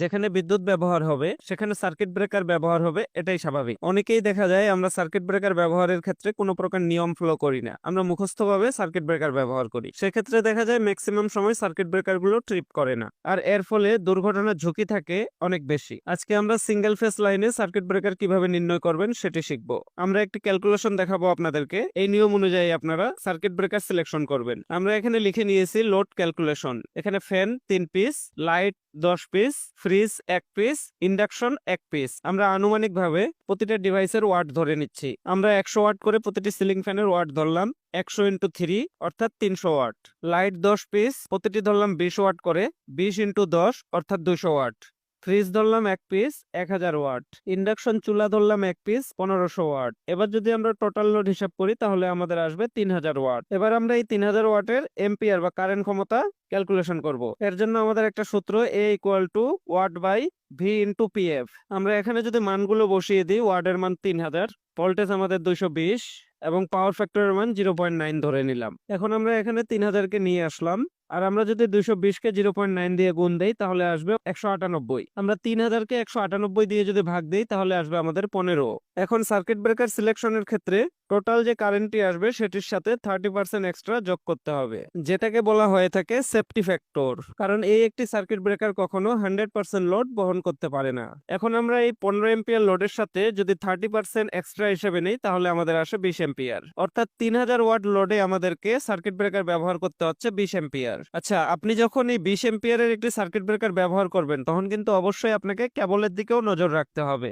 যেখানে বিদ্যুৎ ব্যবহার হবে, সেখানে সার্কিট ব্রেকার ব্যবহার হবে, এটাই স্বাভাবিক। অনেকেই দেখা যায় আমরা সার্কিট ব্রেকার ব্যবহারের ক্ষেত্রে কোনো প্রকার নিয়ম ফলো করি না। আমরা মুখস্থভাবে সার্কিট ব্রেকার ব্যবহার করি। সেক্ষেত্রে দেখা যায় ম্যাক্সিমাম সময় সার্কিট ব্রেকারগুলো ট্রিপ করে না। আর এর ফলে দুর্ঘটনার ঝুঁকি থাকে অনেক বেশি। আজকে আমরা সিঙ্গেল ফেস লাইনে সার্কিট ব্রেকার কীভাবে নির্ণয় করবেন সেটি শিখব। আমরা একটি ক্যালকুলেশন দেখাবো আপনাদেরকে। এই নিয়ম অনুযায়ী আপনারা সার্কিট ব্রেকার সিলেকশন করবেন। আমরা এখানে লিখে নিয়েছি লোড ক্যালকুলেশন এখানে ফ্যান তিন পিস লাইট দশ পিস ফ্রিজ এক পিস, ইন্ডাকশন এক পিস। আমরা আনুমানিকভাবে প্রতিটা ডিভাইসের ওয়াট ধরে নিচ্ছি। আমরা একশো ওয়াট করে প্রতিটি সিলিং ফ্যানের ওয়াট ধরলাম, একশো ইন্টু থ্রি অর্থাৎ তিনশো ওয়াট। লাইট দশ পিস, প্রতিটি ধরলাম বিশ ওয়াট করে, বিশ ইন্টু দশ অর্থাৎ দুশো ওয়াট। ফ্রিজ ধরলাম এক পিস, এক হাজার ওয়াট। ইন্ডাকশন চুলা ধরলাম এক পিস, পনেরোশো ওয়াট। এবার যদি আমরা টোটাল লোড হিসাব করি, তাহলে আমাদের আসবে তিন হাজার ওয়াট। এবার আমরা এই তিন হাজার ওয়াটের এম্পিয়ার বা কারেন্ট ক্ষমতা ক্যালকুলেশন করব। এর জন্য আমাদের একটা সূত্র A equal to watt by V into P F আমরা এখানে যদি মানগুলো বসিয়ে দিই, ওয়াটের মান তিন হাজার, ভোল্টেজ আমাদের দুইশো বিশ, এবং পাওয়ার ফ্যাক্টরের মান জিরো পয়েন্ট নাইন ধরে নিলাম। এখন আমরা এখানে তিন হাজারকে নিয়ে আসলাম। আর আমরা যদি দুইশো বিশকে জিরো পয়েন্ট নাইন দিয়ে গুণ দেই, তাহলে আসবে একশো আটানব্বই। আমরা তিন হাজারকে একশো আটানব্বই দিয়ে যদি ভাগ দেই, তাহলে আসবে আমাদের পনেরো। এখন সার্কিট ব্রেকার সিলেকশনের ক্ষেত্রে টোটাল যে কারেন্টটি আসবে, সেটির সাথে থার্টি পার্সেন্ট এক্সট্রা যোগ করতে হবে। যেটাকে বলা হয়ে থাকে সেফটি ফ্যাক্টর কারণ এই একটি সার্কিট ব্রেকার কখনো হান্ড্রেড পার্সেন্ট লোড বহন করতে পারে না। এখন আমরা এই পনেরো এম্পিয়ার লোডের সাথে যদি থার্টি পার্সেন্ট এক্সট্রা হিসেবে নেই, তাহলে আমাদের আসে বিশ এম্পিয়ার অর্থাৎ তিন হাজার ওয়াট লোডে আমাদেরকে সার্কিট ব্রেকার ব্যবহার করতে হচ্ছে বিশ এম্পিয়ার। আচ্ছা আপনি যখন এই বিশ এম্পিয়ারের একটি সার্কিট ব্রেকার ব্যবহার করবেন, তখন কিন্তু অবশ্যই আপনাকে কেবলের দিকেও নজর রাখতে হবে।